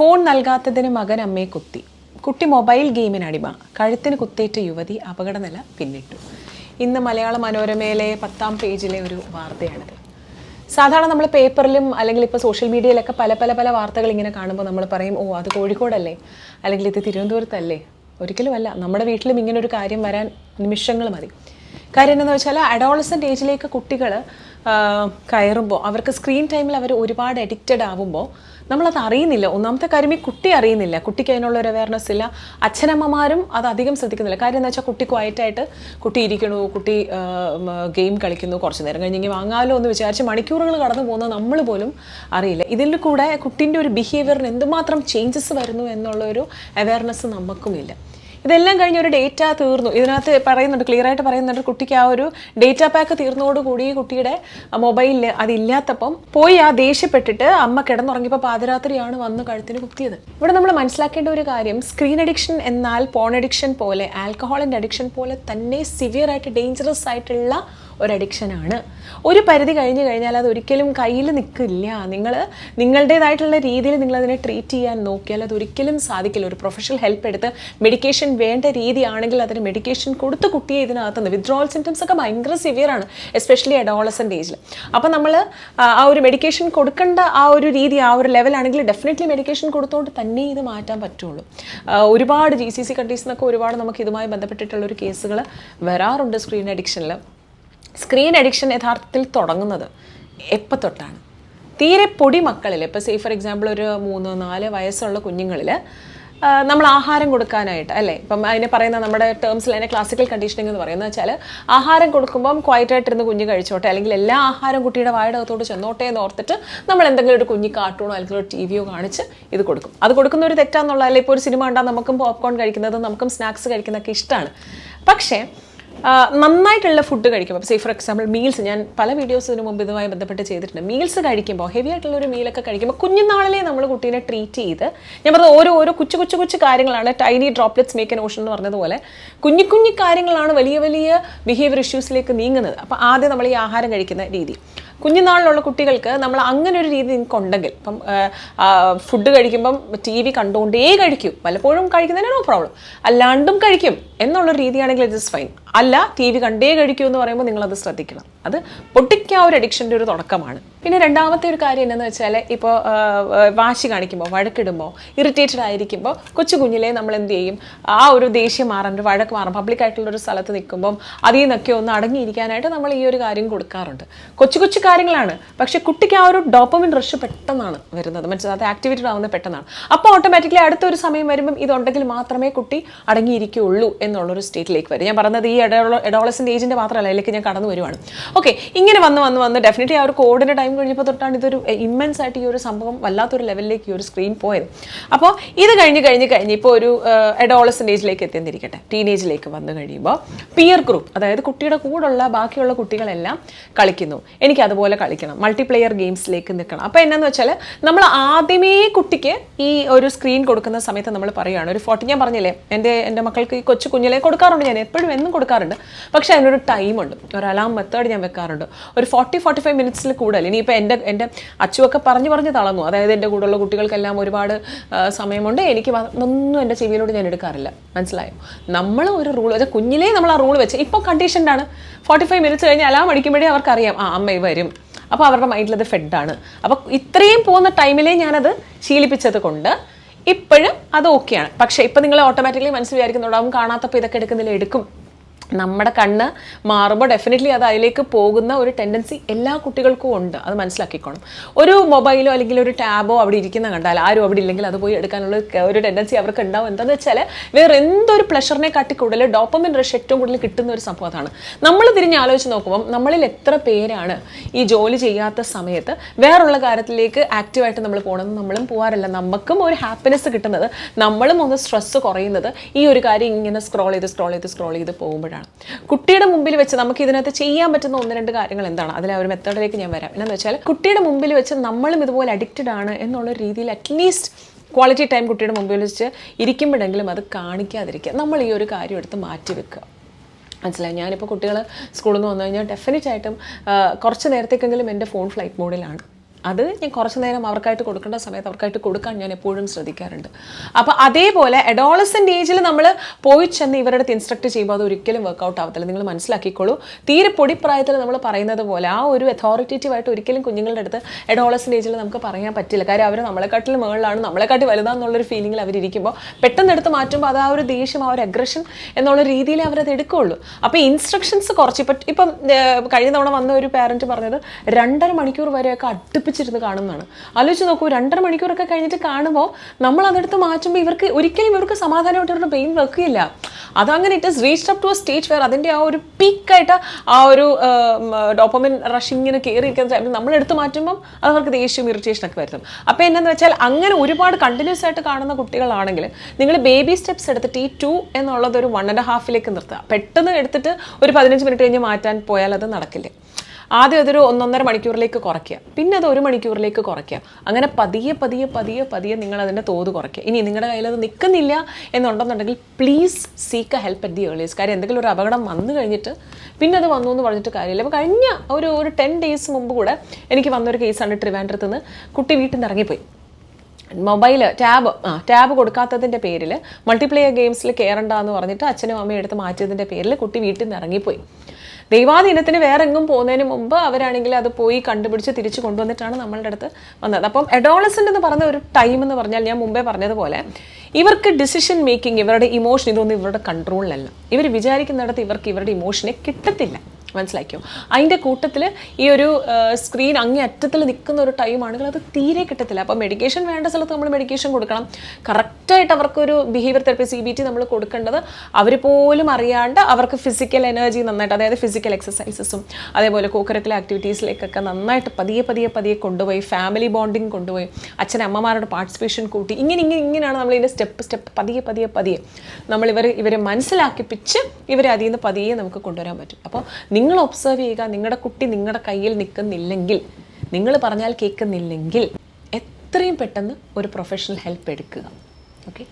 Phone നൽകാത്തതിന് മകൻ അമ്മയെ കുത്തി. കുട്ടി മൊബൈൽ ഗെയിമിന് അടിമ. കഴുത്തിന് കുത്തേറ്റ യുവതി അപകടനില പിന്നിട്ടു. ഇന്ന് മലയാള മനോരമയിലെ പത്താം പേജിലെ ഒരു വാർത്തയാണിത്. സാധാരണ നമ്മൾ പേപ്പറിലും അല്ലെങ്കിൽ ഇപ്പോൾ സോഷ്യൽ മീഡിയയിലൊക്കെ പല പല പല വാർത്തകൾ ഇങ്ങനെ കാണുമ്പോൾ നമ്മൾ പറയും ഓ അത് കോഴിക്കോടല്ലേ? അല്ലെങ്കിൽ ഇത് തിരുവനന്തപുരത്തല്ലേ? ഒരിക്കലും അല്ല. നമ്മുടെ വീട്ടിലും ഇങ്ങനെ ഒരു കാര്യം വരാൻ നിമിഷങ്ങൾ മതി. കാര്യം എന്താണെന്ന് വെച്ചാൽ അഡോളസന്റ് ഏജിലേക്ക് കുട്ടികൾ കയറുമ്പോൾ അവർക്ക് സ്ക്രീൻ ടൈമിൽ അവർ ഒരുപാട് അഡിക്റ്റഡ് ആവുമ്പോൾ നമ്മളത് അറിയുന്നില്ല. ഒന്നാമത്തെ കാര്യം ഈ കുട്ടി അറിയുന്നില്ല. കുട്ടിക്ക് അതിനുള്ള ഒരു അവയർനെസ് ഇല്ല. അച്ഛനമ്മമാരും അത് അധികം ശ്രദ്ധിക്കുന്നില്ല. കാര്യം എന്താ വെച്ചാൽ കുട്ടി ക്വയറ്റായിട്ട് കുട്ടി ഇരിക്കണു കുട്ടി ഗെയിം കളിക്കുന്നു കുറച്ച് നേരം കഴിഞ്ഞെങ്കിൽ വാങ്ങാമല്ലോ എന്ന് വിചാരിച്ച് മണിക്കൂറുകൾ കടന്നു പോകുന്നത് നമ്മൾ പോലും അറിയില്ല. ഇതിൽ കൂടെ കുട്ടീന്റെ ഒരു ബിഹേവിയറിന് എന്തുമാത്രം ചേഞ്ചസ് വരുന്നു എന്നുള്ളൊരു അവയർനെസ് നമുക്കുമില്ല ഇതെല്ലാം കഴിഞ്ഞ് ഒരു ഡേറ്റ തീർന്നു. ഇതിനകത്ത് പറയുന്നുണ്ട് ക്ലിയർ ആയിട്ട് പറയുന്നുണ്ട് കുട്ടിക്ക് ആ ഒരു ഡേറ്റ പാക്ക് തീർന്നതോടുകൂടി കുട്ടിയുടെ മൊബൈലിൽ അതില്ലാത്തപ്പം പോയി ആ ദേഷ്യപ്പെട്ടിട്ട് അമ്മ കിടന്നുറങ്ങിയപ്പോൾ പാതിരാത്രിയാണ് വന്ന് കഴുത്തിന് കുത്തിയത്. ഇവിടെ നമ്മൾ മനസ്സിലാക്കേണ്ട ഒരു കാര്യം സ്ക്രീൻ അഡിക്ഷൻ എന്നാൽ പോൺ അഡിക്ഷൻ പോലെ ആൽക്കഹോളിന്റെ അഡിക്ഷൻ പോലെ തന്നെ സിവിയർ ആയിട്ട് ഡേഞ്ചറസ് ആയിട്ടുള്ള ഒരു അഡിക്ഷനാണ് ഒരു പരിധി കഴിഞ്ഞ് കഴിഞ്ഞാൽ അത് ഒരിക്കലും കയ്യിൽ നിൽക്കില്ല നിങ്ങൾ നിങ്ങളുടേതായിട്ടുള്ള രീതിയിൽ നിങ്ങളതിനെ ട്രീറ്റ് ചെയ്യാൻ നോക്കിയാൽ അത് ഒരിക്കലും സാധിക്കില്ല. ഒരു പ്രൊഫഷണൽ ഹെൽപ്പ് എടുത്ത് മെഡിക്കേഷൻ വേണ്ട രീതിയാണെങ്കിൽ അതിന് മെഡിക്കേഷൻ കൊടുത്ത് കുട്ടിയെ ഇതിനകത്തുനിന്ന് വിത്ഡ്രോവൽ സിംറ്റംസ് ഒക്കെ ഭയങ്കര സിവിയറാണ് എസ്പെഷ്യലി അഡോളസന്റ് ഏജിൽ അപ്പോൾ നമ്മൾ ആ ഒരു മെഡിക്കേഷൻ കൊടുക്കേണ്ട ആ ഒരു രീതി ആ ഒരു ലെവലാണെങ്കിൽ ഡെഫിനറ്റ്ലി മെഡിക്കേഷൻ കൊടുത്തുകൊണ്ട് തന്നെ ഇത് മാറ്റാൻ പറ്റുള്ളൂ. ഒരുപാട് ജി സി സി നിന്നൊക്കെ ഒരുപാട് നമുക്ക് ഇതുമായി ബന്ധപ്പെട്ടിട്ടുള്ള ഒരു കേസുകൾ വരാറുണ്ട് സ്ക്രീൻ അഡിക്ഷനിൽ സ്ക്രീൻ അഡിക്ഷൻ യഥാർത്ഥത്തിൽ തുടങ്ങുന്നത് എപ്പോൾ തൊട്ടാണ്? തീരെ പൊടി മക്കളിൽ ഇപ്പോൾ സേ ഫോർ എക്സാമ്പിൾ ഒരു മൂന്ന് നാല് വയസ്സുള്ള കുഞ്ഞുങ്ങളിൽ നമ്മൾ ആഹാരം കൊടുക്കാനായിട്ട് അല്ലേ? ഇപ്പം അതിനെ പറയുന്ന നമ്മുടെ ടേംസിൽ അതിനെ ക്ലാസിക്കൽ കണ്ടീഷനിങ് എന്ന് പറയുന്നത് വെച്ചാൽ ആഹാരം കൊടുക്കുമ്പം ക്വയറ്റായിട്ടിരുന്ന് കുഞ്ഞ് കഴിച്ചോട്ടെ അല്ലെങ്കിൽ എല്ലാ ആഹാരം കുട്ടിയുടെ വായടകത്തോട് ചെന്നോട്ടെ എന്ന് ഓർത്തിട്ട് നമ്മൾ എന്തെങ്കിലും ഒരു കുഞ്ഞ് കാർട്ടൂണോ അല്ലെങ്കിൽ ഒരു ടി വിയോ കാണിച്ച് ഇത് കൊടുക്കും. അത് കൊടുക്കുന്ന ഒരു തെറ്റാന്നുള്ള അല്ലെങ്കിൽ ഇപ്പോൾ ഒരു സിനിമ കണ്ടാൽ നമുക്കും പോപ്കോൺ കഴിക്കുന്നത് നമുക്കും സ്നാക്സ് കഴിക്കുന്നതൊക്കെ ഇഷ്ടമാണ് പക്ഷേ നന്നായിട്ടുള്ള ഫുഡ് കഴിക്കുമ്പോൾ സേ ഫോർ എക്സാമ്പിൾ മീൽസ് ഞാൻ പല വീഡിയോസിന് മുമ്പ് ഇതുമായി ബന്ധപ്പെട്ട് ചെയ്തിട്ടുണ്ട്. മീൽസ് കഴിക്കുമ്പോൾ ഹെവി ആയിട്ടുള്ള ഒരു മീലൊക്കെ കഴിക്കുമ്പോൾ കുഞ്ഞുനാളിലെ നമ്മൾ കുട്ടീനെ ട്രീറ്റ് ചെയ്ത് ഞാൻ പറഞ്ഞത് ഓരോ ഓരോ കൊച്ചു കൊച്ചു കൊച്ചു കാര്യങ്ങളാണ്. Tiny droplets make an ocean എന്ന് പറഞ്ഞതുപോലെ കുഞ്ഞു കുഞ്ഞു കാര്യങ്ങളാണ് വലിയ വലിയ ബിഹേവിയർ ഇഷ്യൂസിലേക്ക് നീങ്ങുന്നത്. അപ്പോൾ ആദ്യം നമ്മൾ ഈ ആഹാരം കഴിക്കുന്ന രീതി. കുഞ്ഞുനാളിലുള്ള കുട്ടികൾക്ക് നമ്മൾ അങ്ങനെ ഒരു രീതി നിങ്ങൾക്ക് ഉണ്ടെങ്കിൽ ഇപ്പം ഫുഡ് കഴിക്കുമ്പം ടി വി കണ്ടുകൊണ്ടേ കഴിക്കും. പലപ്പോഴും കഴിക്കുന്നതിന് നോ പ്രോബ്ലം അല്ലാണ്ടും കഴിക്കും എന്നുള്ള രീതിയാണെങ്കിൽ ഇറ്റ് ഇസ് ഫൈൻ അല്ല ടി വി കണ്ടേ കഴിക്കൂ എന്ന് പറയുമ്പോൾ നിങ്ങളത് ശ്രദ്ധിക്കണം. അത് പൊട്ടിക്ക ഒരു അഡിക്ഷന്റെ ഒരു തുടക്കമാണ്. പിന്നെ രണ്ടാമത്തെ ഒരു കാര്യം എന്നു വെച്ചാൽ ഇപ്പോൾ വാശി കാണിക്കുമ്പോൾ വഴക്കിടുമ്പോൾ ഇറിറ്റേറ്റഡ് ആയിരിക്കുമ്പോൾ കൊച്ചു കുഞ്ഞിലെ നമ്മൾ എന്ത് ചെയ്യും? ആ ഒരു ദേഷ്യം മാറാൻ ഒരു വഴക്ക് മാറും പബ്ലിക് ആയിട്ടുള്ള ഒരു സ്ഥലത്ത് നിൽക്കുമ്പം അതിൽ നിന്നൊക്കെ ഒന്ന് അടങ്ങിയിരിക്കാനായിട്ട് നമ്മൾ ഈ ഒരു കാര്യം കൊടുക്കാറുണ്ട്. കൊച്ചു കൊച്ചു കാര്യങ്ങളാണ്. പക്ഷേ കുട്ടിക്ക് ആ ഒരു ഡോപ്പമിൻ റഷ് പെട്ടെന്നാണ് വരുന്നത്. മനസ്സിലാത്ത ആക്ടിവേറ്റഡ് ആവുന്നത് പെട്ടെന്നാണ്. അപ്പോൾ ഓട്ടോമാറ്റിക്കലി അടുത്തൊരു സമയം വരുമ്പം ഇതുണ്ടെങ്കിൽ മാത്രമേ കുട്ടി അടങ്ങിയിരിക്കുകയുള്ളൂ എന്നുള്ളൊരു സ്റ്റേറ്റിലേക്ക് വരും. ഞാൻ പറഞ്ഞത് ഈ എഡോളസിന്റെ ഏജിന്റെ മാത്രമല്ല അതിലേക്ക് ഞാൻ കടന്നു വരുവാണ്. ഓക്കെ ഇങ്ങനെ വന്ന് വന്ന് വന്ന് ഡെഫിനറ്റ്ലി ആ ഒരു കോഡിന്റെ ടൈം കഴിഞ്ഞപ്പോൾ തൊട്ടാണ് ഇതൊരു ഇമ്മൻസ് ആയിട്ട് ഈ ഒരു സംഭവം വല്ലാത്തൊരു ലെവലിലേക്ക് ഈ ഒരു സ്ക്രീൻ പോയത്. അപ്പോൾ ഇത് കഴിഞ്ഞ് കഴിഞ്ഞ് കഴിഞ്ഞ് ഇപ്പോൾ ഒരു എഡോളസിന്റെ ഏജിലേക്ക് എത്തിയെന്നിരിക്കട്ടെ. ടീനേജിലേക്ക് വന്നു കഴിയുമ്പോൾ പിയർ ഗ്രൂപ്പ് അതായത് കുട്ടിയുടെ കൂടെയുള്ള ബാക്കിയുള്ള കുട്ടികളെല്ലാം കളിക്കുന്നു. എനിക്ക് അതുപോലെ കളിക്കണം. മൾട്ടിപ്ലെയർ ഗെയിംസിലേക്ക് നിൽക്കണം. അപ്പോൾ എന്നാന്ന് വെച്ചാൽ നമ്മൾ ആദ്യമേ കുട്ടിക്ക് ഈ ഒരു സ്ക്രീൻ കൊടുക്കുന്ന സമയത്ത് നമ്മൾ പറയുകയാണ് ഒരു ഫോട്ടോ ഞാൻ പറഞ്ഞില്ലേ എന്റെ എന്റെ മക്കൾക്ക് ഈ കൊച്ചു കുഞ്ഞിലെ കൊടുക്കാറുണ്ട്. ഞാൻ എപ്പോഴും എന്നും കൊടുക്കാറുണ്ട്. പക്ഷേ അതിനൊരു ടൈമുണ്ട് ഒരു അലാം മെത്തേഡ് ഞാൻ വെക്കാറുണ്ട്. ഒരു ഫോർട്ടി ഫോർട്ടി ഫൈവ് മിനിറ്റ്സിൽ കൂടുതൽ ഇനിയിപ്പോൾ എന്റെ എന്റെ അച്ചുവൊക്കെ പറഞ്ഞു പറഞ്ഞ് തളർന്നു. അതായത് എന്റെ കൂടെയുള്ള കുട്ടികൾക്കെല്ലാം ഒരുപാട് സമയമുണ്ട്. എനിക്ക് ഒന്നും എന്റെ ചെവിയിലോട് ഞാൻ എടുക്കാറില്ല. മനസ്സിലായോ? നമ്മൾ ഒരു റൂൾ അതായത് കുഞ്ഞിലേ നമ്മൾ ആ റൂൾ വെച്ച് ഇപ്പോൾ കണ്ടീഷൻഡാണ് ഫോർട്ടി ഫൈവ് മിനിറ്റ്സ് കഴിഞ്ഞ് അലാം അടിക്കുമ്പോഴേ അവർക്കറിയാം ആ അമ്മ വരും. അപ്പോൾ അവരുടെ മൈൻഡിൽ അത് ഫെഡാണ് അപ്പോൾ ഇത്രയും പോകുന്ന ടൈമിലേ ഞാനത് ശീലിപ്പിച്ചത് കൊണ്ട് ഇപ്പോഴും അത് ഓക്കെയാണ് പക്ഷേ ഇപ്പം നിങ്ങൾ ഓട്ടോമാറ്റിക്കലി മനസ്സിൽ വിചാരിക്കുന്നുണ്ടാവും കാണാത്തപ്പോൾ ഇതൊക്കെ എടുക്കുന്നില്ല എടുക്കും. നമ്മുടെ കണ്ണ് മാറുമ്പോൾ ഡെഫിനറ്റ്ലി അത് അതിലേക്ക് പോകുന്ന ഒരു ടെൻഡൻസി എല്ലാ കുട്ടികൾക്കും ഉണ്ട്. അത് മനസ്സിലാക്കിക്കോണം. ഒരു മൊബൈലോ അല്ലെങ്കിൽ ഒരു ടാബോ അവിടെ ഇരിക്കുന്ന കണ്ടാൽ ആരും അവിടെ ഇല്ലെങ്കിൽ അത് പോയി എടുക്കാനുള്ള ഒരു- ടെൻഡൻസി അവർക്ക് ഉണ്ടാവും. എന്താണെന്ന് വെച്ചാൽ വേറെ എന്തൊരു പ്ലഷറിനെ കാട്ടി കൂടുതൽ ഡോപ്പമിൻ റഷ് ഏറ്റവും കൂടുതൽ കിട്ടുന്ന ഒരു സംഭവം അതാണ്. നമ്മൾ തിരിഞ്ഞ് ആലോചിച്ച് നോക്കുമ്പോൾ നമ്മളിൽ എത്ര പേരാണ് ഈ ജോലി ചെയ്യാത്ത സമയത്ത് വേറുള്ള കാര്യത്തിലേക്ക് ആക്റ്റീവായിട്ട് നമ്മൾ പോകണമെന്ന് നമ്മളും പോകാറില്ല നമുക്കും ഒരു ഹാപ്പിനെസ് കിട്ടുന്നത് നമ്മളും ഒന്ന് സ്ട്രെസ്സ് കുറയുന്നത് ഈ ഒരു കാര്യം ഇങ്ങനെ സ്ക്രോൾ ചെയ്ത് സ്ക്രോൾ ചെയ്ത് സ്ക്രോൾ ചെയ്ത് പോകുമ്പോഴാണ്. കുട്ടിയുടെ മുമ്പിൽ വെച്ച് നമുക്ക് ഇതിനകത്ത് ചെയ്യാൻ പറ്റുന്ന ഒന്ന് രണ്ട് കാര്യങ്ങൾ എന്താണ്? അതിലെ ആ ഒരു മെത്തേഡിലേക്ക് ഞാൻ വരാം. എന്നാന്ന് വെച്ചാൽ കുട്ടിയുടെ മുമ്പിൽ വെച്ച് നമ്മളും ഇതുപോലെ അഡിക്റ്റഡ് ആണ് എന്നുള്ള രീതിയിൽ അറ്റ്ലീസ്റ്റ് ക്വാളിറ്റി ടൈം കുട്ടിയുടെ മുമ്പിൽ വെച്ച് ഇരിക്കുമ്പോഴെങ്കിലും അത് കാണിക്കാതിരിക്കുക. നമ്മൾ ഈ ഒരു കാര്യം എടുത്ത് മാറ്റി വെക്കുക. മനസ്സിലായി? ഞാനിപ്പോൾ കുട്ടികൾ സ്കൂളിൽ നിന്ന് വന്നു കഴിഞ്ഞാൽ ഡെഫിനറ്റ് ആയിട്ടും കുറച്ച് നേരത്തേക്കെങ്കിലും എന്റെ ഫോൺ ഫ്ലൈറ്റ് മോഡിലാണ് അത് ഞാൻ കുറച്ച് നേരം അവർക്കായിട്ട് കൊടുക്കേണ്ട സമയത്ത് അവർക്കായിട്ട് കൊടുക്കാൻ ഞാൻ എപ്പോഴും ശ്രദ്ധിക്കാറുണ്ട്. അപ്പോൾ അതേപോലെ അഡോളസന്റ് ഏജിൽ നമ്മൾ പോയി ചെന്ന് ഇവരുടെ ഇൻസ്ട്രക്ട് ചെയ്യുമ്പോൾ അത് ഒരിക്കലും വർക്കൗട്ട് ആവത്തില്ല. നിങ്ങൾ മനസ്സിലാക്കിക്കോളൂ. തീരെ പൊടിപ്രായത്തിൽ നമ്മൾ പറയുന്നത് പോലെ ആ ഒരു അതോറിറ്റേറ്റീവായിട്ട് ഒരിക്കലും കുഞ്ഞുങ്ങളുടെ അടുത്ത് അഡോളസന്റ് ഏജിൽ നമുക്ക് പറയാൻ പറ്റില്ല. കാര്യം അവർ നമ്മളെക്കാട്ടിൽ മുകളിലാണ് നമ്മളെക്കാട്ടി വലുതാന്നുള്ളൊരു ഫീലിംഗിൽ അവരിയ്ക്കുമ്പോൾ പെട്ടെന്ന് എടുത്ത് മാറ്റുമ്പോൾ അത് ആ ഒരു ദേഷ്യം ആ ഒരു അഗ്രഷൻ എന്നുള്ള രീതിയിൽ അവരത് എടുക്കുകയുള്ളൂ. അപ്പോൾ ഇൻസ്ട്രക്ഷൻസ് കുറച്ച് ഇപ്പം ഇപ്പം കഴിഞ്ഞ തവണ വന്ന ഒരു പാരന്റ് പറഞ്ഞത് രണ്ടര മണിക്കൂർ വരെയൊക്കെ അടുപ്പിച്ചിരുന്ന് കാണുന്നതാണ്. ആലോചിച്ച് നോക്കൂ രണ്ടര മണിക്കൂറൊക്കെ കഴിഞ്ഞിട്ട് കാണുമ്പോൾ നമ്മൾ അതെടുത്ത് മാറ്റുമ്പോൾ ഇവർക്ക് ഒരിക്കലും ഇവർക്ക് സമാധാനമായിട്ട് ഇവരുടെ പെയിൻ വെക്കില്ല അതങ്ങനെ it is reach up to a stage where അതിന്റെ ആ ഒരു പീക്കായിട്ട് ആ ഒരു ഡോപ്പമിൻ റഷ് ഇങ്ങനെ കയറി ഇരിക്കുന്ന ടൈമിൽ നമ്മൾ എടുത്ത് മാറ്റുമ്പം അത് അവർക്ക് ദേഷ്യം ഇറിറ്റേഷൻ ഒക്കെ വരുത്തും. അപ്പോൾ എന്നാന്ന് വെച്ചാൽ അങ്ങനെ ഒരുപാട് കണ്ടിന്യൂസ് ആയിട്ട് കാണുന്ന കുട്ടികളാണെങ്കിൽ നിങ്ങൾ ബേബി സ്റ്റെപ്സ് എടുത്തിട്ട് ഈ ടു എന്നുള്ളത് ഒരു വൺ ആൻഡ് ഹാഫിലേക്ക് നിർത്തുക. പെട്ടെന്ന് എടുത്തിട്ട് ഒരു പതിനഞ്ച് മിനിറ്റ് കഴിഞ്ഞ് മാറ്റാൻ പോയാൽ അത് നടക്കില്ല. ആദ്യം അതൊരു ഒന്നൊന്നര മണിക്കൂറിലേക്ക് കുറയ്ക്കുക. പിന്നെ അത് ഒരു മണിക്കൂറിലേക്ക് കുറയ്ക്കുക. അങ്ങനെ പതിയെ പതിയെ പതിയെ പതിയെ നിങ്ങൾ അതിന്റെ തോത് കുറയ്ക്കുക. ഇനി നിങ്ങളുടെ കയ്യിൽ അത് നിൽക്കുന്നില്ല എന്നുണ്ടെന്നുണ്ടെങ്കിൽ please seek a help at the earliest കാര്യം എന്തെങ്കിലും ഒരു അപകടം വന്നു കഴിഞ്ഞിട്ട് പിന്നെ അത് വന്നു എന്ന് പറഞ്ഞിട്ട് കാര്യമില്ല. അപ്പോൾ കഴിഞ്ഞ ഒരു ഒരു ടെൻ ഡേയ്സ് മുമ്പ് കൂടെ എനിക്ക് വന്നൊരു കേസാണ് ട്രിവാൻഡ്രത്ത് നിന്ന് കുട്ടി വീട്ടിൽ നിന്ന് ഇറങ്ങിപ്പോയി. മൊബൈൽ ടാബ് ആ ടാബ് കൊടുക്കാത്തതിന്റെ പേരിൽ മൾട്ടിപ്ലെയർ ഗെയിംസിൽ കയറണ്ട എന്ന് പറഞ്ഞിട്ട് അച്ഛനും അമ്മയും എടുത്ത് മാറ്റിയതിന്റെ പേരിൽ കുട്ടി വീട്ടിൽ നിന്ന് ഇറങ്ങിപ്പോയി. ദൈവാധീനത്തിന് വേറെ എങ്ങും പോകുന്നതിന് മുമ്പ് അവരാണെങ്കിൽ അത് പോയി കണ്ടുപിടിച്ച് തിരിച്ചു കൊണ്ടുവന്നിട്ടാണ് നമ്മളുടെ അടുത്ത് വന്നത്. അപ്പം എഡോളസന്റ് എന്ന് പറഞ്ഞ ഒരു ടൈം എന്ന് പറഞ്ഞാൽ ഞാൻ മുമ്പേ പറഞ്ഞതുപോലെ ഇവർക്ക് ഡിസിഷൻ മേക്കിംഗ് ഇവരുടെ ഇമോഷൻ ഇതൊന്നും ഇവരുടെ കൺട്രോളിലല്ല ഇവർ വിചാരിക്കുന്നിടത്ത് ഇവർക്ക് ഇവരുടെ ഇമോഷനെ കിട്ടത്തില്ല. മനസ്സിലാക്കിയോ? അതിന്റെ കൂട്ടത്തിൽ ഈ ഒരു സ്ക്രീൻ അങ്ങേ അറ്റത്തിൽ നിൽക്കുന്ന ഒരു ടൈം ആണെങ്കിൽ അത് തീരെ കിട്ടത്തില്ല. അപ്പോൾ മെഡിക്കേഷൻ വേണ്ട സ്ഥലത്ത് നമ്മൾ മെഡിക്കേഷൻ കൊടുക്കണം. കറക്റ്റായിട്ട് അവർക്കൊരു behaviour therapy C B T നമ്മൾ കൊടുക്കേണ്ടത് അവർ പോലും അറിയാണ്ട് അവർക്ക് ഫിസിക്കൽ എനർജി നന്നായിട്ട് അതായത് ഫിസിക്കൽ എക്സസൈസസും അതേപോലെ കോക്കറിക്കുലർ ആക്ടിവിറ്റീസിലേക്കൊക്കെ നന്നായിട്ട് പതിയെ പതിയെ പതിയെ കൊണ്ടുപോയി ഫാമിലി ബോണ്ടിങ് കൊണ്ടുപോയി അച്ഛൻ അമ്മമാരുടെ പാർട്ടിസിപ്പേഷൻ കൂട്ടി ഇങ്ങനെ ഇങ്ങനെ ഇങ്ങനെയാണ് നമ്മൾ ഇതിന്റെ സ്റ്റെപ്പ് സ്റ്റെപ്പ് പതിയെ പതിയെ പതിയെ. നമ്മൾ ഇവർ ഇവരെ മനസ്സിലാക്കിപ്പിച്ച് ഇവരെ അതിൽ നിന്ന് പതിയെ നമുക്ക് കൊണ്ടുവരാൻ പറ്റും. അപ്പോൾ നിങ്ങൾ ഒബ്സർവ് ചെയ്യുക നിങ്ങളുടെ കുട്ടി നിങ്ങളുടെ കയ്യിൽ നിൽക്കുന്നില്ലെങ്കിൽ നിങ്ങൾ പറഞ്ഞാൽ കേൾക്കുന്നില്ലെങ്കിൽ എത്രയും പെട്ടെന്ന് ഒരു പ്രൊഫഷണൽ ഹെൽപ്പ് എടുക്കുക. ഓക്കെ